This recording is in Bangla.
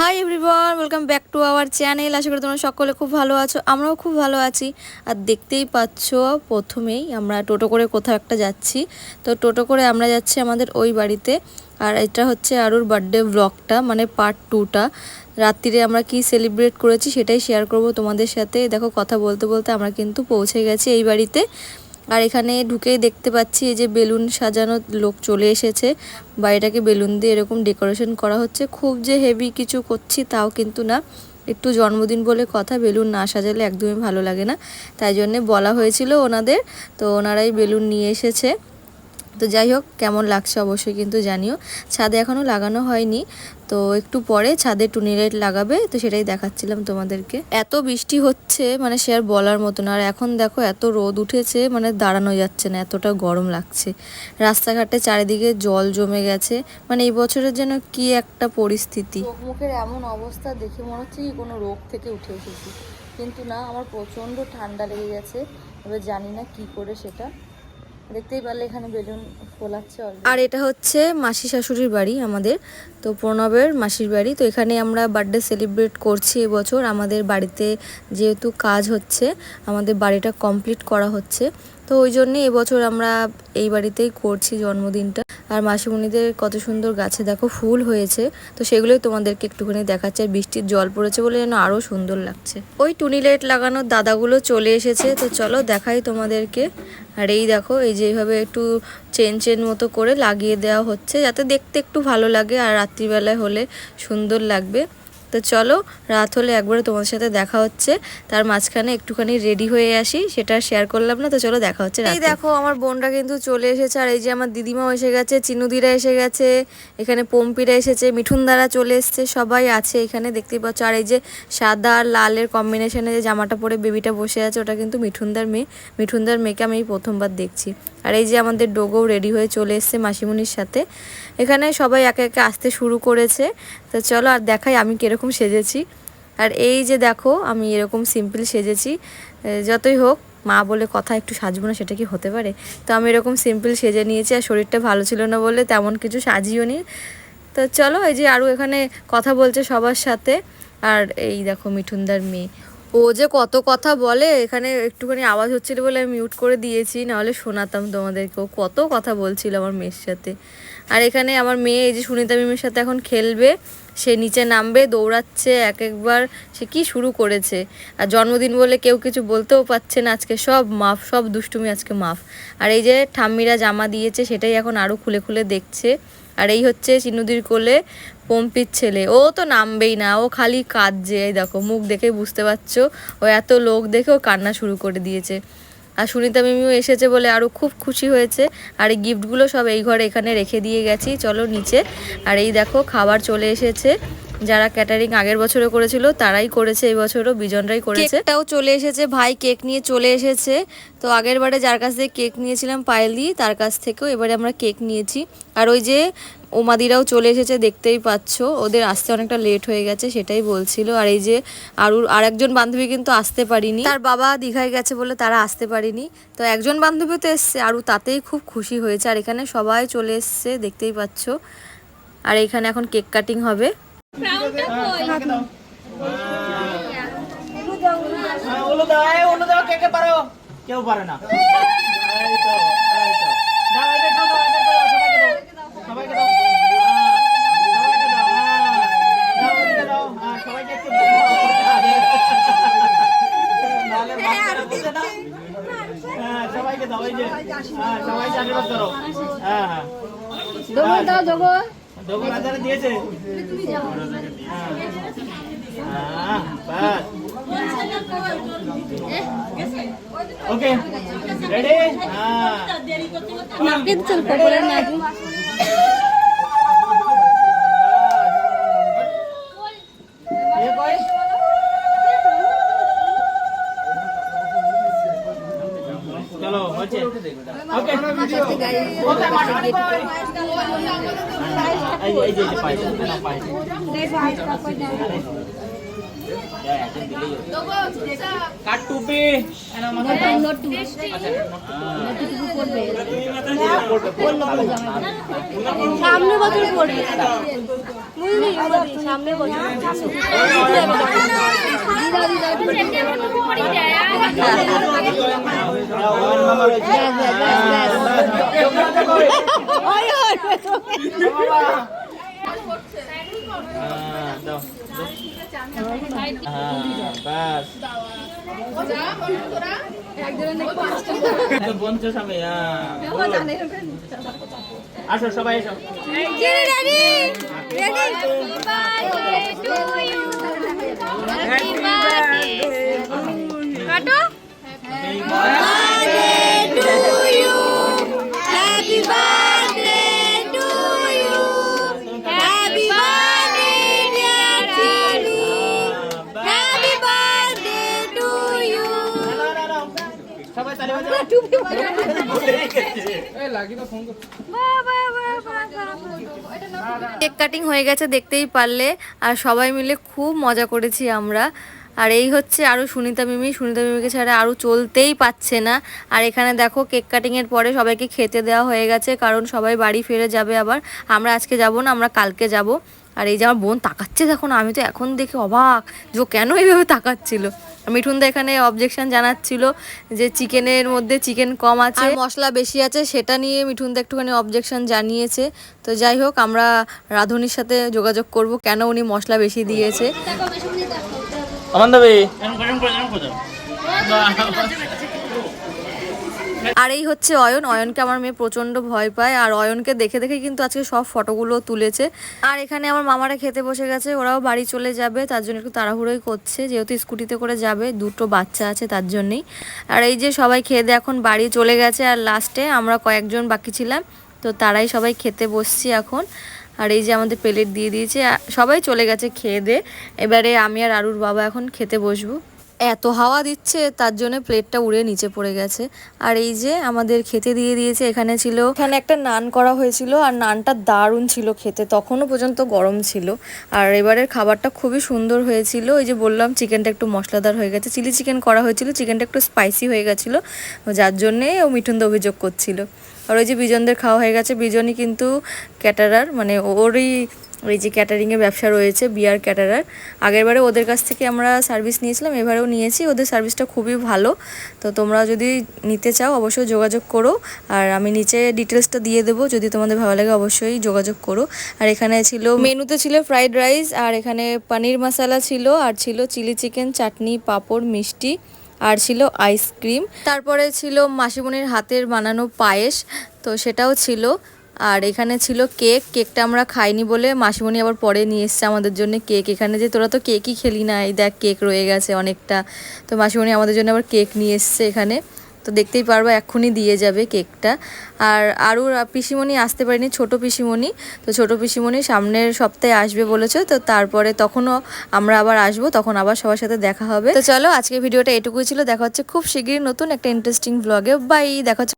Hi everyone welcome back to our channel আশা করি তোমরা সকলে খুব ভালো আছো, আমরাও খুব ভালো আছি। আর দেখতেই পাচ্ছ, প্রথমেই আমরা টোটো করে কোথাও একটা যাচ্ছি। তো টোটো করে আমরা যাচ্ছি আমাদের ওই বাড়িতে। আর এটা হচ্ছে আরুর বার্থডে ব্লগটা মানে পার্ট টুটা রাত্রিরে আমরা কি সেলিব্রেট করেছি সেটাই শেয়ার করব তোমাদের সাথে। দেখো, কথা বলতে বলতে আমরা কিন্তু পৌঁছে গেছি এই বাড়িতে। আর এখানে ঢুকে দেখতে পাচ্ছি এই যে বেলুন সাজানো লোক চলে এসেছে। বাড়িটাকে বেলুন দিয়ে এরকম ডেকোরেশন করা হচ্ছে। খুব যে হেভি কিছু করছি তাও কিন্তু না। একটু জন্মদিন বলে কথা, বেলুন না সাজালে একদমই ভালো লাগে না। তাই জন্যে বলা হয়েছিল ওনাদের। তো ওনারাই বেলুন নিয়ে এসেছে। তো যাই হোক, কেমন লাগছে অবশ্যই কিন্তু জানিও। ছাদে এখনও লাগানো হয়নি, তো একটু পরে ছাদে টুনি লাইট লাগাবে, তো সেটাই দেখাচ্ছিলাম তোমাদেরকে। এত বৃষ্টি হচ্ছে মানে সে আর বলার মতো না আর এখন দেখো এত রোদ উঠেছে মানে দাঁড়ানো যাচ্ছে না, এতটা গরম লাগছে। রাস্তাঘাটে চারিদিকে জল জমে গেছে মানে এই বছরের যেন কি একটা পরিস্থিতি। মুখের এমন অবস্থা দেখে মনে হচ্ছে কি কোনো রোগ থেকে উঠে এসেছি। কিন্তু না, আমার প্রচণ্ড ঠান্ডা লেগে গেছে, এবার জানি না কি করে সেটা। দেখতেই পারলে এখানে বেলুন ফোলাচ্ছে আর এটা হচ্ছে মাসি শাশুড়ির বাড়ি আমাদের। তো প্রণবের মাসির বাড়ি। তো এখানে আমরা বার্থডে সেলিব্রেট করছি এবছর। আমাদের বাড়িতে যেহেতু কাজ হচ্ছে, আমাদের বাড়িটা কমপ্লিট করা হচ্ছে। তো ওই জন্যে এবছর আমরা এই বাড়িতেই করছি জন্মদিনটা। আর মাসিমণিদের কত সুন্দর গাছে দেখো ফুল হয়েছে, তো সেগুলোই তোমাদেরকে একটুখানি দেখাচ্ছে। আর বৃষ্টির জল পড়েছে বলে যেন আরও সুন্দর লাগছে। ওই টুনি লাইট লাগানোর দাদাগুলো চলে এসেছে, তো চলো দেখাই তোমাদেরকে। আর এই দেখো, এই যে এইভাবে একটু চেন চেন মতো করে লাগিয়ে দেওয়া হচ্ছে, যাতে দেখতে একটু ভালো লাগে আর রাত্রিবেলায় হলে সুন্দর লাগবে। তো চলো রাত হলে একবারে তোমাদের সাথে দেখা হচ্ছে। তার মাঝখানে একটুখানি রেডি হয়ে আসি সেটা শেয়ার করলাম না তো চলো দেখা হচ্ছে এই দেখো আমার বোনরা কিন্তু চলে এসেছে আর এই যে আমার দিদিমাও এসে গেছে চিনুদিরা এসে গেছে এখানে পম্পিরা এসেছে মিঠুনদারা চলে এসছে সবাই আছে এখানে দেখতেই পাচ্ছ। আর এই যে সাদা আর লালের কম্বিনেশনে যে জামাটা পরে বেবিটা বসে আছে ওটা কিন্তু মিঠুনদার মেয়ে। মিঠুনদার মেয়েকে আমি প্রথমবার দেখছি। আর এই যে আমাদের ডোগও রেডি হয়ে চলে এসছে মাসিমণির সাথে। এখানে সবাই একে একে আসতে শুরু করেছে। তো চলো আর দেখাই আমি কীরকম সেজেছি। আর এই যে দেখো, আমি এরকম সিম্পল সেজেছি। যতই হোক, মা বলে কথা একটু সাজবো না, সেটা কি হতে পারে? তো আমি এরকম সিম্পল সেজে নিয়েছি আর শরীরটা ভালো ছিল না বলে তেমন কিছু সাজিও নি। তো চলো, এই যে আরও এখানে কথা বলছে সবার সাথে। আর এই দেখো মিঠুনদার মেয়ে। ও যে কত কথা বলে, এখানে একটুখানি আওয়াজ হচ্ছিল বলে আমি মিউট করে দিয়েছি, নাহলে শোনাতাম তোমাদেরকে। ও কত কথা বলছিল আমার মেয়ের সাথে। আর এখানে আমার মেয়ে, এই যে সুনিতা মিমের সাথে এখন খেলবে সে নিচে নামবে, দৌড়াচ্ছে এক একবার সে কি শুরু করেছে? আর জন্মদিন বলে কেউ কিছু বলতেও পারছে না, আজকে সব মাফ, সব দুষ্টুমি আজকে মাফ। আর এই যে ঠাম্মিরা জামা দিয়েছে, সেটাই এখন আরও খুলে খুলে দেখছে। আর এই হচ্ছে চিনুদির কোলে পম্পির ছেলে। ও তো নামবেই না, ও খালি কাঁদছে। এই দেখো, মুখ দেখে বুঝতে পারছ, ও এত লোক দেখে ও কান্না শুরু করে দিয়েছে। আর সুনিতা মিমিও এসেছে বলে আরও খুব খুশি হয়েছে। আর এই গিফটগুলো সব এই ঘরে এখানে রেখে দিয়ে গেছি। চলো নিচে। আর এই দেখো, খাবার চলে এসেছে। যারা ক্যাটারিং আগের বছরে করেছিল তারাই করেছে এই বছরও বিজনরাই করেছে। কেকটাও চলে এসেছে ভাই কেক নিয়ে চলে এসেছে। তো আগের বারে যার কাছ থেকে কেক নিয়েছিলাম পায়েলি তার কাছ থেকেও এবারে আমরা কেক নিয়েছি। আর ওই যে ওমাদিরাও চলে এসেছে দেখতেই পাচ্ছ ওদের আসতে অনেকটা লেট হয়ে গেছে সেটাই বলছিল। আর এই যে আরুর আর একজন বান্ধবী কিন্তু আসতে পারিনি। তার বাবা দীঘায় গেছে বলে তারা আসতে পারিনি। তো একজন বান্ধবী তো এসছে আরু তাতেই খুব খুশি হয়েছে। আর এখানে সবাই চলে এসছে দেখতেই পাচ্ছ। আর এখানে এখন কেক কাটিং হবে। কে কে পারো? কেউ পারে না। এই তো এই তো। দাও এদের দাও দাও, এদের দাও। সবাইকে দাও হ্যাঁ, হ্যাঁ হ্যাঁ হ্যাঁ এই যে। হ্যাঁ সবাইকে আশীর্বাদ করো। হ্যাঁ হ্যাঁ। দাও ডবল ডবল হাজারে দিয়েছে হ্যাঁ। ওকে রেডি হ্যাঁ এই যে কাট টুপি। সামনে বছর পড়বে সামনে বছর ওয়ান মামার হয়েছে। যোগ্যতা তো কেক কাটিং হয়ে গেছে দেখতেই পারলে। আর সবাই মিলে খুব মজা করেছি আমরা। আর এই হচ্ছে আরও সুনিতা মিমি। সুনিতা মিমিকে ছাড়া আরও চলতেই পাচ্ছে না। আর এখানে দেখো কেক কাটিংয়ের পরে সবাইকে খেতে দেওয়া হয়ে গেছে কারণ সবাই বাড়ি ফিরে যাবে আবার। আমরা আজকে যাব না আমরা কালকে যাব। আর এই যে আমার বোন তাকাচ্ছে দেখো না আমি তো এখন দেখে অবাক যে কেন এইভাবে তাকাচ্ছিল। মিঠুনদা এখানে অবজেকশন জানাচ্ছিল যে চিকেনের মধ্যে চিকেন কম আছে। আর মশলা বেশি আছে সেটা নিয়ে মিঠুনদা একটুখানি অবজেকশন জানিয়েছে। তো যাই হোক আমরা রাঁধুনির সাথে যোগাযোগ করব কেন উনি মশলা বেশি দিয়েছে। আমার দেবে এরকম করে এরকম করে এরকম করে আর এই হচ্ছে অয়ন। অয়নকে আমার মেয়ে প্রচণ্ড ভয় পায়। আর অয়নকে দেখে দেখে কিন্তু আজকে সব ফটোগুলো তুলেছে। আর এখানে আমার মামারা খেতে বসে গেছে, ওরাও বাড়ি চলে যাবে, তার জন্য একটু তাড়াহুড়োই করছে। যেহেতু স্কুটিতে করে যাবে, দুটো বাচ্চা আছে তার জন্যই। আর এই যে সবাই খেয়ে দিয়ে এখন বাড়ি চলে গেছে, আর লাস্টে আমরা কয়েকজন বাকি ছিলাম, তো তারাই সবাই খেতে বসছি এখন। আর এই যে আমাদের প্লেট দিয়ে দিয়েছে সবাই চলে গেছে খেয়ে দিয়ে। এবারে আমি আর আরুর বাবা এখন খেতে বসবো। এত হাওয়া দিচ্ছে, তার জন্য প্লেটটা উড়ে নিচে পড়ে গেছে। আর এই যে আমাদের খেতে দিয়ে দিয়েছে, এখানে ছিল, এখানে একটা নান করা হয়েছিল, আর নানটা দারুণ ছিল খেতে, তখনও পর্যন্ত গরম ছিল। আর এবারের খাবারটা খুবই সুন্দর হয়েছিল, ওই যে বললাম, চিকেনটা একটু মশলাদার হয়ে গেছে, চিলি চিকেন করা হয়েছিল, চিকেনটা একটু স্পাইসি হয়ে গেছিল, যার জন্যে ও মিঠুনদা অভিযোগ করছিল। আর ওই যে বিজনদের খাওয়া হয়ে গেছে, বিজনই কিন্তু ক্যাটারার মানে ওরই ওই যে ক্যাটারিংয়ের ব্যবসা রয়েছে বিয়ার ক্যাটারার আগেরবারে ওদের কাছ থেকে আমরা সার্ভিস নিয়েছিলাম এবারেও নিয়েছি। ওদের সার্ভিসটা খুবই ভালো। তো তোমরা যদি নিতে চাও অবশ্যই যোগাযোগ করো। আর আমি নিচে ডিটেলসটা দিয়ে দেবো। যদি তোমাদের ভালো লাগে অবশ্যই যোগাযোগ করো। আর এখানে ছিল মেনুতে ছিল ফ্রাইড রাইস আর এখানে পনির মশালা ছিল আর ছিল চিলি চিকেন চাটনি পাঁপড় মিষ্টি আর ছিল আইসক্রিম তারপরে ছিল মাসিমণির হাতের বানানো পায়েস। তো সেটাও ছিল। আর এখানে ছিল কেক, কেকটা আমরা খাইনি বলে মাসিমণি আবার পরে নিয়ে এসছে আমাদের জন্য কেক। এখানে যে তোরা তো কেকই খেলি না, এই দেখ কেক রয়ে গেছে অনেকটা। তো মাসিমণি আমাদের জন্য আবার কেক নিয়ে এসছে এখানে। তো দেখতেই পারব এক্ষুনি দিয়ে যাবে কেকটা। আর আরও পিসিমণি আসতে পারেনি, ছোট পিসিমণি। তো ছোট পিসিমণি সামনের সপ্তাহে আসবে বলেছে, তো তারপরে তখনও আমরা আবার আসব, তখন আবার সবার সাথে দেখা হবে। তো চলো আজকে ভিডিওটা এটুকুই ছিল, দেখা হচ্ছে খুব শিগগিরই নতুন একটা ইন্টারেস্টিং ব্লগে বাই দেখা হচ্ছে